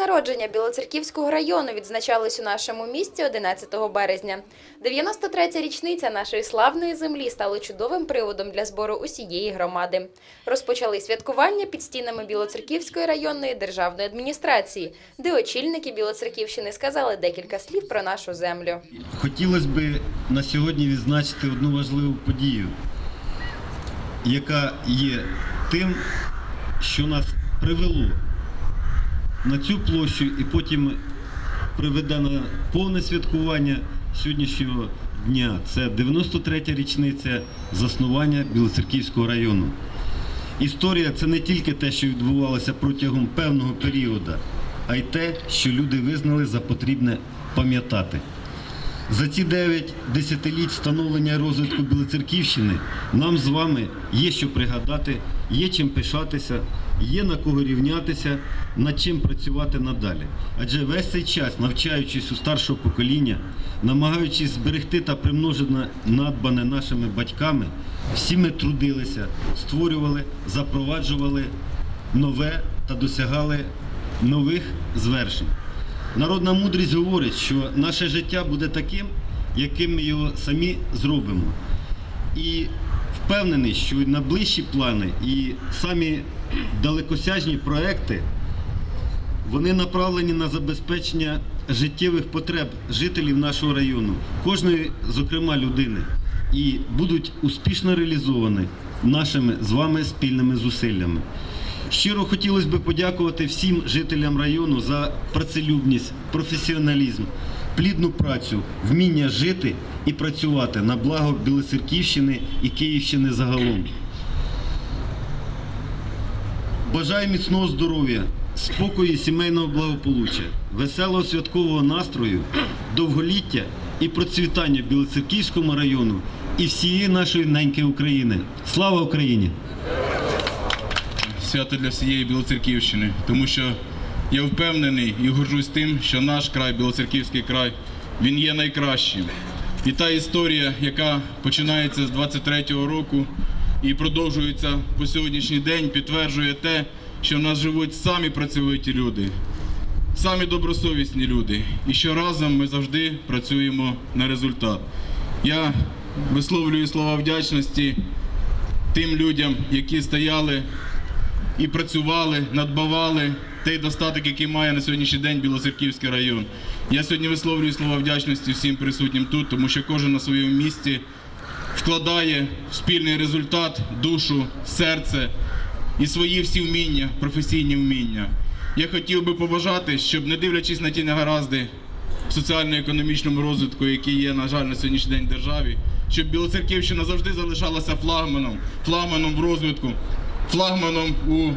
народження Білоцерківського району відзначались у нашому місті 11 березня. 93-я річниця нашої славної землі стала чудовим приводом для збору усієї громади. Розпочали святкування під стінами Білоцерківської районної державної адміністрації, де очільники Білоцерківщини сказали декілька слів про нашу землю. Хотілося б на сьогодні відзначити одну важливу подію, яка є тим, що нас привело на цю площу і потім приведе на повне святкування сьогоднішнього дня. Це 93-я річниця заснування Білоцерківського району. Історія це не тільки те, що відбувалося протягом певного періоду, а й те, що люди визнали за потрібне пам'ятати. За ці 9 десятиліть становлення розвитку Білоцерківщини нам з вами є що пригадати, є чим пишатися, є на кого рівнятися, над чим працювати надалі. Адже весь цей час, навчаючись у старшого покоління, намагаючись зберегти та примножити надбане нашими батьками, всі ми трудилися, створювали, запроваджували нове та досягали нових звершень. Народна мудрість говорить, що наше життя буде таким, яким ми його самі зробимо. І впевнений, що на ближчі плани і самі далекосяжні проекти вони направлені на забезпечення життєвих потреб жителів нашого району, кожної, зокрема, людини, і будуть успішно реалізовані нашими з вами спільними зусиллями. Щиро хотілося б подякувати всім жителям району за працелюбність, професіоналізм, плідну працю, вміння жити і працювати на благо Білоцерківщини і Київщини загалом. Бажаю міцного здоров'я, спокою і сімейного благополуччя, веселого святкового настрою, довголіття і процвітання Білоцерківському району і всієї нашої неньки України. Слава Україні! свято для всієї Білоцерківщини, тому що я впевнений і горжусь тим, що наш край, Білоцерківський край, він є найкращим. І та історія, яка починається з 23-го року і продовжується по сьогоднішній день, підтверджує те, що в нас живуть самі працьовиті люди, самі добросовісні люди. І що разом ми завжди працюємо на результат. Я висловлюю слова вдячності тим людям, які стояли і працювали, надбавали той достаток, який має на сьогоднішній день Білоцерківський район. Я сьогодні висловлюю слова вдячності всім присутнім тут, тому що кожен на своєму місці вкладає в спільний результат душу, серце і свої всі вміння, професійні вміння. Я хотів би побажати, щоб не дивлячись на ті негаразди в соціально-економічному розвитку, який є, на жаль, на сьогоднішній день в державі, щоб Білоцерківщина завжди залишалася флагманом, флагманом в розвитку, флагманом у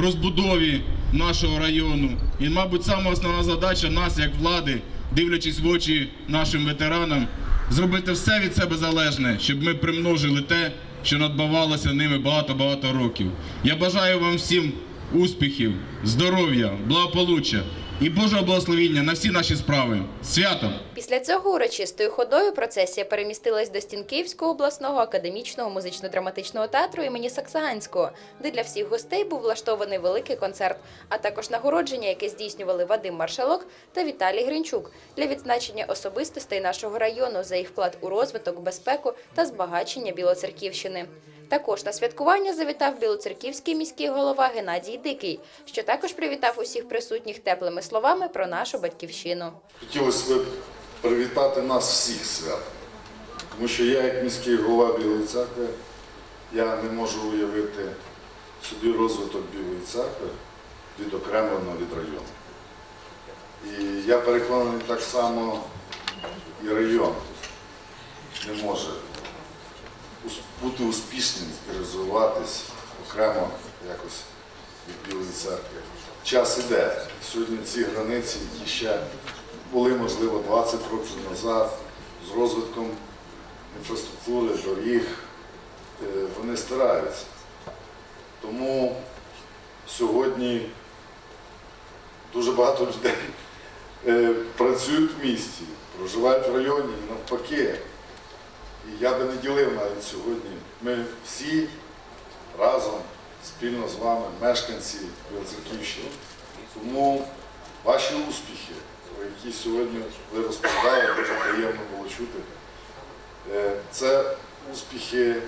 розбудові нашого району. І, мабуть, саме основна задача нас, як влади, дивлячись в очі нашим ветеранам, зробити все від себе залежне, щоб ми примножили те, що надбавалося ними багато-багато років. Я бажаю вам всім успіхів, здоров'я, благополуччя і Божого благословіння на всі наші справи. З Святом! Після цього урочистою ходою процесія перемістилась до стін Київського обласного академічного музично-драматичного театру імені Саксаганського, де для всіх гостей був влаштований великий концерт, а також нагородження, яке здійснювали Вадим Маршалок та Віталій Гринчук для відзначення особистостей нашого району за їх вклад у розвиток, безпеку та збагачення Білоцерківщини. Також на святкування завітав білоцерківський міський голова Геннадій Дикий, що також привітав усіх присутніх теплими словами про нашу батьківщину. Хотілося б привітати нас всіх свят, тому що я, як міський голова Білої церкви, я не можу уявити собі розвиток Білої церкви відокремлено від району. І я переконаний так само і район не може бути успішним розвиватись окремо якось від Білої церкви. Час іде. Сьогодні ці границі, які ще були, можливо, 20 років назад, з розвитком інфраструктури, доріг, е, вони стараються. Тому сьогодні дуже багато людей е, працюють в місті, проживають в районі і навпаки. І я би не ділив навіть сьогодні. Ми всі разом, спільно з вами, мешканці Білоцерківщини. Тому Ваші успіхи, про які сьогодні ви розповідали, дуже приємно було чути. Е, Це успіхи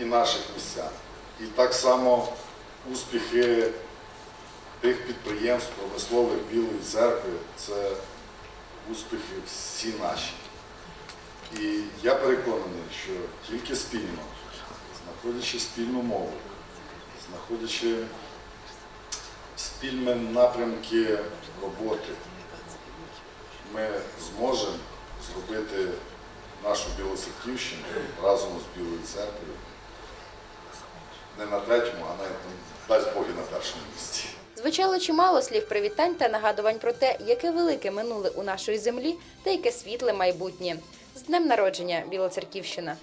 і наших містян. І так само успіхи тих підприємств промислових Білої церкви це успіхи всі наші. І я переконаний, що тільки спільно, знаходячи спільну мову, знаходячи спільні напрямки роботи, ми зможемо зробити нашу Білоцерківщину разом з Білою церквою не на третьому, а навіть дасть Бог і на першому місці. Звучало чимало слів привітань та нагадувань про те, яке велике минуле у нашої землі та яке світле майбутнє. З днем народження, Білоцерківщина!